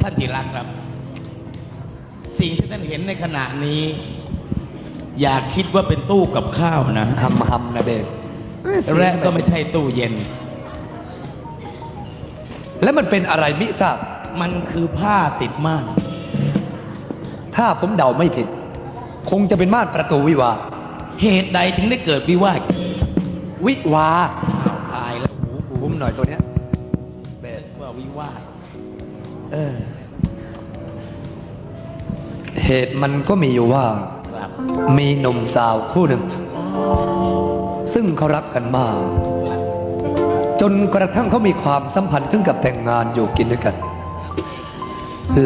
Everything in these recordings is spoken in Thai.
ท่านที่รักครับ สิ่งที่ท่านเห็นในขณะนี้ อย่าคิดว่าเป็นตู้กับข้าวนะหำหำนะเดชและก็ไม่ใช่ตู้เย็น แล้วมันเป็นอะไรมิทราบมันคือผ้าติดม่าน ถ้าผมเดาไม่ผิด คงจะเป็นม่านประตูวิวาห์เหตุใดถึงได้เกิดวิวาทวิวาห์ตายแล้วหูกูคุ้มหน่อยตัวเนี้ยเบเรียสกว่าวิวาท เออเหตุมันก็มีอยู่ว่าครับมีหนุ่มสาวคู่หนึ่ง ซึ่งเขารักกันมาก จนกระทั่งเขามีความสัมพันธ์ถึงกับแต่งงานอยู่กินด้วยกัน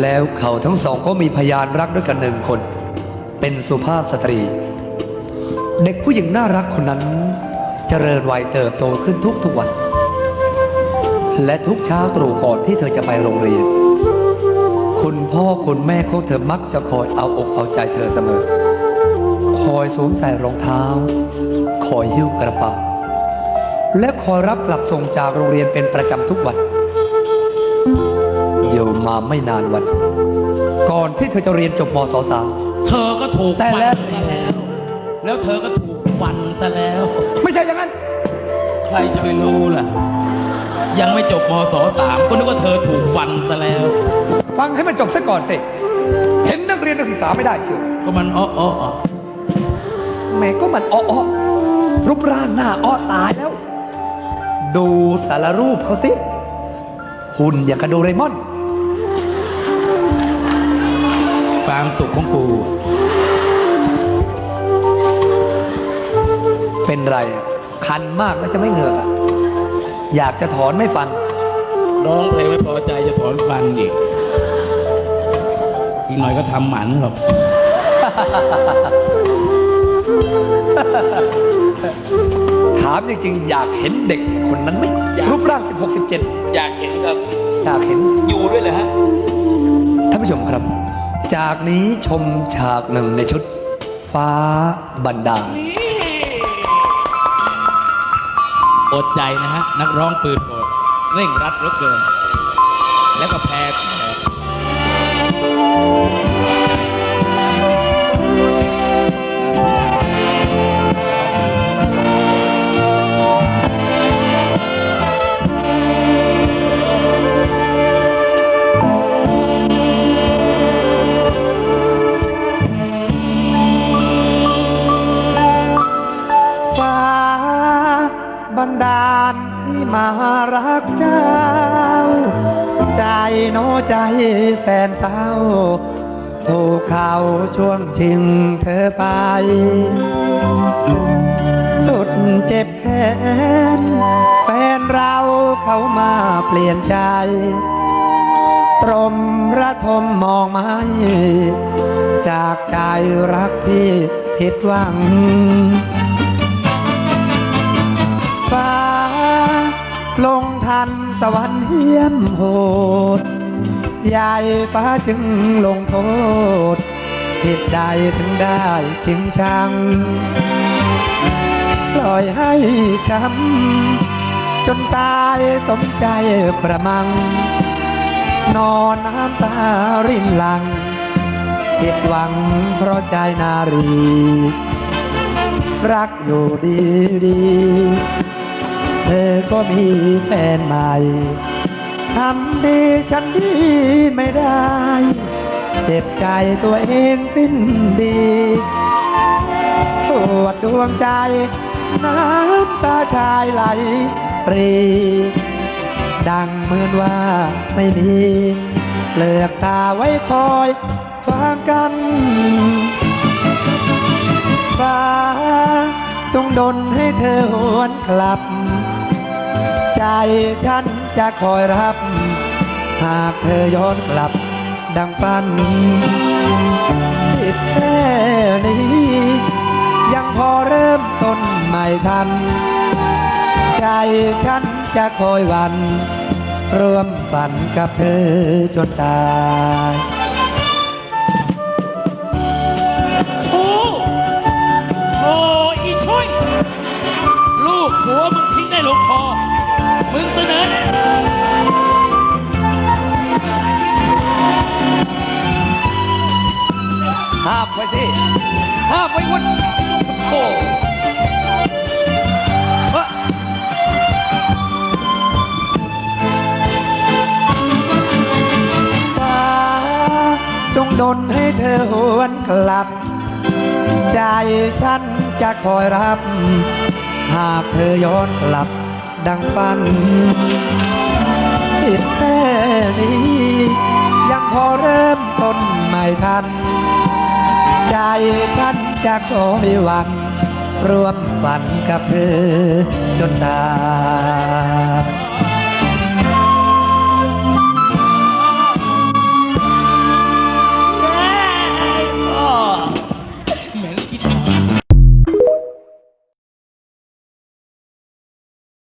แล้วเขาทั้งสองก็มีพยานรักด้วยกันหนึ่งคน เป็นสุภาพสตรี เด็กผู้หญิงน่ารักคนนั้นเจริญวัยเติบโตขึ้นทุกทุกๆวัน และทุกเช้าตรู่ก่อนที่เธอจะไปโรงเรียน คุณพ่อคุณแม่ของเธอมักจะคอยเอาอกเอาใจเธอเสมอ คอยสวมใส่รองเท้า คอยหิ้วกระเป๋า และคอยรับกลับส่งจากโรงเรียนเป็นประจำทุกวันอยู่มาไม่นานวัน ก่อนที่เธอจะเรียนจบมศสาม เธอก็ถูกแต่ฟันแล้ว ซะแล้ว แล้วเธอก็ถูกฟันซะแล้ว ไม่ใช่อย่างนั้น ใครจะไปรู้ล่ะ ยังไม่จบมศสามก็นึกว่าเธอถูกฟันซะแล้ว ฟังให้มันจบซะก่อนสิเห็นนักเรียนนักศึกษาไม่ได้เชียวก็มันอ้ออ้ออ้อแหม่ก็มันอ้ออ้อรูปร่างหน้าอ้อตายแล้ว ดูสารรูปเขาสิ หุ่นอย่างกระโดเรมอน ความสุขของกู เป็นไรอะคันมากแล้วจะไม่เหงือกอะอยากจะถอนไม่ฟัน ร้องเพลงไม่พอใจจะถอนฟันอีก อีกหน่อยก็ทำหมันหรอกถามจริงๆอยากเห็นเด็กคนนั้นไหมอยาก รูปร่าง 16 17 อยากเห็นครับอยากเห็น อยู่ด้วยเลยฮะ ท่านผู้ชมครับ จากนี้ชมฉากหนึ่งในชุด ฟ้าบันดาลอดใจนะฮะ นักร้องปืนโหดเร่งรัดเหลือเกิน แล้วก็แพ้แพ้ฟ้า บันดาลให้มารักเจ้า ใจโนใจแสนเศร้า ถูกเขาช่วงชิงเธอไป สุดเจ็บแค้นแฟนเราเขามาเปลี่ยนใจ ตรมระทมมองไม่จากใจรักที่ผิดหวัง วรรค์เยี่ยมโหดยายฟ้าจึงลงโทษผิดใดถึงได้ชิงชัง ปล่อยให้ช้ำจนตายสมใจกระมัง นอนน้ำตารินหลังผิดหวังเพราะใจนารี รักอยู่ดีดี เธอก็มีแฟนใหม่ทำดีฉันดีไม่ได้ เจ็บใจตัวเองสิ้นดีปวดดวงใจ น้ำตาชายไหลปรี ดังเหมือนว่าไม่มี เลือกตาไว้คอยฟังกันฟ้าจงดลให้เธอหวนกลับ ฉันจะคอยรับ หากเธอย้อนกลับดังฝันติดแค่นี้ ยังพอเริ่มต้นใหม่ทัน ใจฉันจะคอยวันร่วมฝันกับเธอจนตายโอ้โอ้อีช่วย ลูกผัวมึงทิ้งได้ลงคอ ห้าไปสิห้าไปวุ้นโอ้จงดนให้เธอหวนกลับ ใจฉันจะคอยรับ หากเธอย้อนกลับ ดังฝันคิดแค่นี้ยังพอเริ่มต้นใหม่ทัน ใจฉันจะคอยหวัน ร่วมฝันกับเธอจนตาย